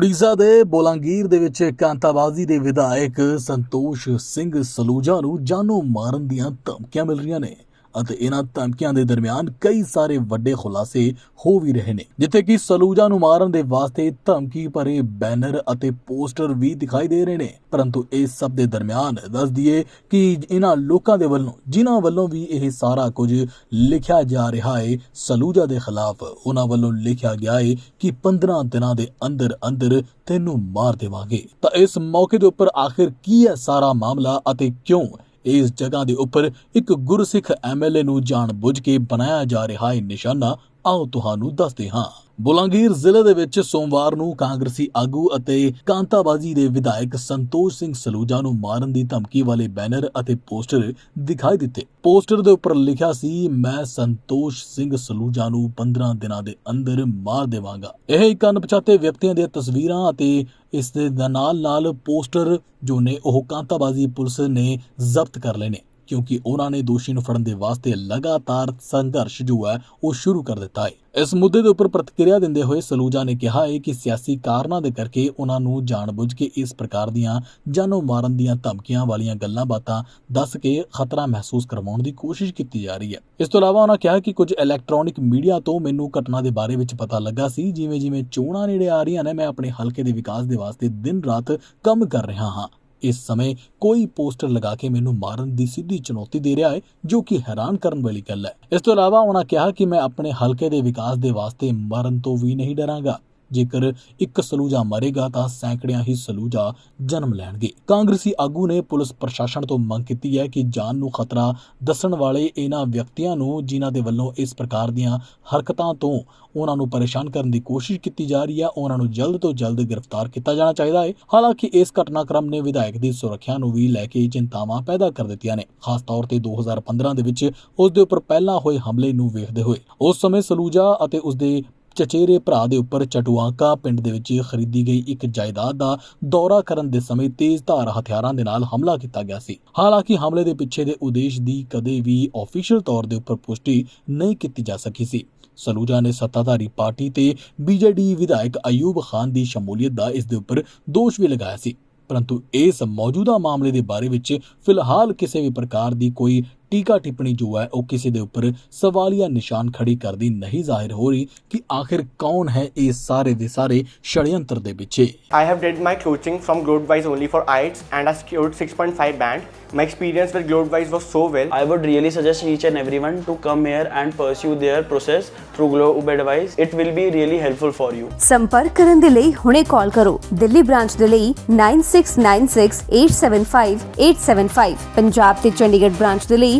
ਉੜੀਸਾ ਦੇ ਬੋਲਾਂਗੀਰ ਦੇ ਵਿੱਚ ਕਾਂਤਾਬਾਜ਼ੀ ਦੇ ਵਿਧਾਇਕ ਸੰਤੋਸ਼ ਸਿੰਘ ਸਲੂਜਾ ਨੂੰ ਜਾਨੋਂ ਮਾਰਨ ਦੀਆਂ ਧਮਕੀਆਂ ਮਿਲ ਰਹੀਆਂ ਨੇ। ਅਤੇ ਇਹਨਾਂ ਧਮਕੀਆਂ ਦੇ ਦਰਮਿਆਨ ਕਈ ਸਾਰੇ ਵੱਡੇ ਖੁਲਾਸੇ ਹੋ ਵੀ ਰਹੇ ਨੇ। ਜਿੱਥੇ ਕਿ ਸਲੂਜਾ ਨੂੰ ਮਾਰਨ ਦੇ ਵਾਸਤੇ ਧਮਕੀ ਭਰੇ ਬੈਨਰ ਅਤੇ ਪੋਸਟਰ ਵੀ ਦਿਖਾਈ ਦੇ ਰਹੇ ਨੇ। ਪਰੰਤੂ ਇਸ ਸਭ ਦੇ ਦਰਮਿਆਨ ਦੱਸ ਦਈਏ ਕਿ ਇਹਨਾਂ ਲੋਕਾਂ ਦੇ ਵੱਲੋਂ, ਜਿਨ੍ਹਾਂ ਵੱਲੋਂ ਵੀ ਇਹ ਸਾਰਾ ਕੁਝ ਲਿਖਿਆ ਜਾ ਰਿਹਾ ਹੈ ਸਲੂਜਾ ਦੇ ਖਿਲਾਫ ਉਹਨਾਂ ਵੱਲੋਂ ਲਿਖਿਆ ਗਿਆ ਹੈ ਕਿ 15 ਦਿਨਾਂ ਦੇ ਅੰਦਰ ਅੰਦਰ ਤੈਨੂੰ ਮਾਰ ਦੇਵਾਂਗੇ। ਤਾਂ ਇਸ ਮੌਕੇ ਦੇ ਉੱਪਰ ਆਖਿਰ ਕੀ ਹੈ ਸਾਰਾ ਮਾਮਲਾ ਅਤੇ ਕਿਉਂ ਇਸ ਜਗ੍ਹਾ ਦੇ ਉੱਪਰ ਇੱਕ ਗੁਰਸਿੱਖ ਐਮਐਲਏ ਨੂੰ ਜਾਣਬੁੱਝ ਕੇ ਬਣਾਇਆ ਜਾ ਰਿਹਾ ਹੈ ਨਿਸ਼ਾਨਾ ਆਓ ਤੁਹਾਨੂੰ ਦੱਸਦੇ ਹਾਂ। ਬੁਲੰਗੀਰ ਜ਼ਿਲ੍ਹੇ ਦੇ ਵਿੱਚ ਸੋਮਵਾਰ ਨੂੰ ਕਾਂਗਰਸੀ ਆਗੂ ਅਤੇ ਕਾਂਤਾਬਾਜ਼ੀ ਦੇ ਵਿਧਾਇਕ ਸੰਤੋਸ਼ ਸਿੰਘ ਸਲੂਜਾ ਨੂੰ ਮਾਰਨ ਦੀ ਧਮਕੀ ਵਾਲੇ ਬੈਨਰ ਅਤੇ ਪੋਸਟਰ ਦਿਖਾਈ ਦਿੱਤੇ। ਪੋਸਟਰ ਦੇ ਉੱਪਰ ਲਿਖਿਆ ਸੀ, ਮੈਂ ਸੰਤੋਸ਼ ਸਿੰਘ ਸਲੂਜਾ ਨੂੰ 15 ਦਿਨਾਂ ਦੇ ਅੰਦਰ ਮਾਰ ਦੇਵਾਂਗਾ। ਇਹ ਇੱਕ ਅਣਪਛਾਤੇ ਵਿਅਕਤੀਆਂ ਦੀਆਂ ਤਸਵੀਰਾਂ ਅਤੇ ਇਸ ਦੇ ਨਾਲ ਨਾਲ ਪੋਸਟਰ ਜੋ ਨੇ ਉਹ ਕਾਂਤਾਬਾਜ਼ੀ ਪੁਲਿਸ ਨੇ ਜ਼ਬਤ ਕਰ ਲਏ ਨੇ। ਕਿਉਂਕਿ ਉਹਨਾਂ ਨੇ ਦੋਸ਼ੀ ਨੂੰ ਫੜਨ ਦੇ ਵਾਸਤੇ ਲਗਾਤਾਰ ਸੰਘਰਸ਼ ਜੋ ਹੈ ਉਹ ਸ਼ੁਰੂ ਕਰ ਦਿੱਤਾ ਹੈ। ਇਸ ਮੁੱਦੇ ਦੇ ਉੱਪਰ ਪ੍ਰਤੀਕਿਰਿਆ ਦਿੰਦੇ ਹੋਏ ਸਲੂਜਾ ਨੇ ਕਿਹਾ ਹੈ ਕਿ ਸਿਆਸੀ ਕਾਰਨਾਂ ਦੇ ਕਰਕੇ ਉਹਨਾਂ ਨੂੰ ਜਾਣਬੁੱਝ ਕੇ ਇਸ ਪ੍ਰਕਾਰ ਦੀਆਂ ਜਾਨੋਂ ਮਾਰਨ ਦੀਆਂ ਧਮਕੀਆਂ ਵਾਲੀਆਂ ਗੱਲਾਂ ਬਾਤਾਂ ਦੱਸ ਕੇ ਖਤਰਾ ਮਹਿਸੂਸ ਕਰਵਾਉਣ ਦੀ ਕੋਸ਼ਿਸ਼ ਕੀਤੀ ਜਾ ਰਹੀ ਹੈ। ਇਸ ਤੋਂ ਇਲਾਵਾ ਉਹਨਾਂ ਕਿਹਾ ਕਿ ਕੁਝ ਇਲੈਕਟ੍ਰੋਨਿਕ ਮੀਡੀਆ ਤੋਂ ਮੈਨੂੰ ਘਟਨਾ ਦੇ ਬਾਰੇ ਵਿੱਚ ਪਤਾ ਲੱਗਾ ਸੀ ਜਿਵੇਂ ਜਿਵੇਂ ਚੋਣਾਂ ਨੇੜੇ ਆ ਰਹੀਆਂ ਨੇ, ਮੈਂ ਆਪਣੇ ਹਲਕੇ ਦੇ ਵਿਕਾਸ ਦੇ ਵਾਸਤੇ ਦਿਨ ਰਾਤ ਕੰਮ ਕਰ ਰਿਹਾ ਹਾਂ। ਇਸ ਸਮੇਂ ਕੋਈ ਪੋਸਟਰ ਲਗਾ ਕੇ ਮੈਨੂੰ ਮਾਰਨ ਦੀ ਸਿੱਧੀ ਚੁਣੌਤੀ ਦੇ ਰਿਹਾ ਹੈ, ਜੋ ਕਿ ਹੈਰਾਨ ਕਰਨ ਵਾਲੀ ਗੱਲ ਹੈ। ਇਸ ਤੋਂ ਇਲਾਵਾ ਉਹਨਾਂ ਕਿਹਾ ਕਿ ਮੈਂ ਆਪਣੇ ਹਲਕੇ ਦੇ ਵਿਕਾਸ ਦੇ ਵਾਸਤੇ ਮਰਨ ਤੋਂ ਵੀ ਨਹੀਂ ਡਰਾਂਗਾ। ਜੇਕਰ ਇੱਕ ਸਲੂਜਾ ਮਰੇਗਾ ਤਾਂ ਸੈਂਕੜਿਆਂ ਹੀ ਸਲੂਜਾ ਜਨਮ ਲੈਣਗੇ। ਕਾਂਗਰਸੀ ਆਗੂ ਨੇ ਪੁਲਿਸ ਪ੍ਰਸ਼ਾਸਨ ਤੋਂ ਮੰਗ ਕੀਤੀ ਹੈ ਕਿ ਜਾਨ ਨੂੰ ਖਤਰਾ ਦੱਸਣ ਵਾਲੇ ਇਹਨਾਂ ਵਿਅਕਤੀਆਂ ਨੂੰ, ਜਿਨ੍ਹਾਂ ਦੇ ਵੱਲੋਂ ਇਸ ਪ੍ਰਕਾਰ ਦੀਆਂ ਹਰਕਤਾਂ ਤੋਂ ਉਹਨਾਂ ਨੂੰ ਪਰੇਸ਼ਾਨ ਕਰਨ ਦੀ ਕੋਸ਼ਿਸ਼ ਕੀਤੀ ਜਾ ਰਹੀ ਹੈ ਉਹਨਾਂ ਨੂੰ ਜਲਦ ਤੋਂ ਜਲਦ ਗ੍ਰਿਫਤਾਰ ਕੀਤਾ ਜਾਣਾ ਚਾਹੀਦਾ ਹੈ। ਹਾਲਾਂਕਿ ਇਸ ਘਟਨਾਕ੍ਰਮ ਨੇ ਵਿਧਾਇਕ ਦੀ ਸੁਰੱਖਿਆ ਨੂੰ ਵੀ ਲੈ ਕੇ ਚਿੰਤਾਵਾਂ ਪੈਦਾ ਕਰ ਦਿੱਤੀਆਂ ਨੇ। ਖਾਸ ਤੌਰ ਤੇ 2015 ਦੇ ਵਿੱਚ ਉਸ ਦੇ ਉੱਪਰ ਪਹਿਲਾਂ ਹੋਏ ਹਮਲੇ ਨੂੰ ਵੇਖਦੇ ਹੋਏ। ਉਸ ਸਮੇਂ ਸਲੂਜਾ ਅਤੇ ਉਸ ਦੇ ਚਚੇਰੇ ਭਰਾ ਦੇ ਉੱਪਰ ਚਟੂਆਂਕਾ ਪਿੰਡ ਦੇ ਵਿੱਚ ਖਰੀਦੀ ਗਈ ਇੱਕ ਜਾਇਦਾਦ ਦਾ ਦੌਰਾ ਕਰਨ ਦੇ ਸਮੇਂ ਤੇਜ਼ ਹਥਿਆਰਾਂ ਦੇ ਨਾਲ ਹਮਲਾ ਕੀਤਾ ਗਿਆ ਸੀ। ਹਾਲਾਂਕਿ ਹਮਲੇ ਦੇ ਪਿੱਛੇ ਦੇ ਉਦੇਸ਼ ਦੀ ਕਦੇ ਵੀ ਅਫੀਸ਼ੀਅਲ ਤੌਰ ਦੇ ਉੱਪਰ ਪੁਸ਼ਟੀ ਨਹੀਂ ਕੀਤੀ ਜਾ ਸਕੀ ਸੀ। ਸਲੂਜਾ ਨੇ ਸੱਤਾਧਾਰੀ ਪਾਰਟੀ ਤੇ ਬੀਜੇਡੀ ਵਿਧਾਇਕ ਅਯੂਬ ਖਾਨ ਦੀ ਸ਼ਮੂਲੀਅਤ ਦਾ ਇਸ ਦੇ ਉੱਪਰ ਦੋਸ਼ ਵੀ ਲਗਾਇਆ ਸੀ। ਪਰੰਤੂ ਇਸ ਮੌਜੂਦਾ ਮਾਮਲੇ ਦੇ ਬਾਰੇ ਵਿੱਚ ਫਿਲਹਾਲ ਕਿਸੇ ਵੀ ਪ੍ਰਕਾਰ ਦੀ ਕੋਈ ਟੀਕਾ ਟਿੱਪਣੀ ਜੋ ਹੈ ਉਹ ਕਿਸੇ ਦੇ ਉੱਪਰ ਸਵਾਲੀਆ ਨਿਸ਼ਾਨ ਖੜੀ ਕਰਦੀ ਨਹੀਂ ਜ਼ਾਹਿਰ ਹੋ ਰਹੀ ਕਿ ਆਖਿਰ ਕੌਣ ਹੈ ਇਹ ਸਾਰੇ ਦੇ ਸਾਰੇ ષਡਯੰਤਰ ਦੇ ਪਿੱਛੇ I have did my coaching from Globewise only for IELTS and I secured 6.5 band. My experience with Globewise was so well. I would really suggest each and everyone to come here and pursue their process through Globe Advice. It will be really helpful for you. ਸੰਪਰਕ ਕਰਨ ਦੇ ਲਈ ਹੁਣੇ ਕਾਲ ਕਰੋ Delhi branch ਦੇ ਲਈ 9696875875 ਪੰਜਾਬ ਤੇ Chandigarh branch ਦੇ ਲਈ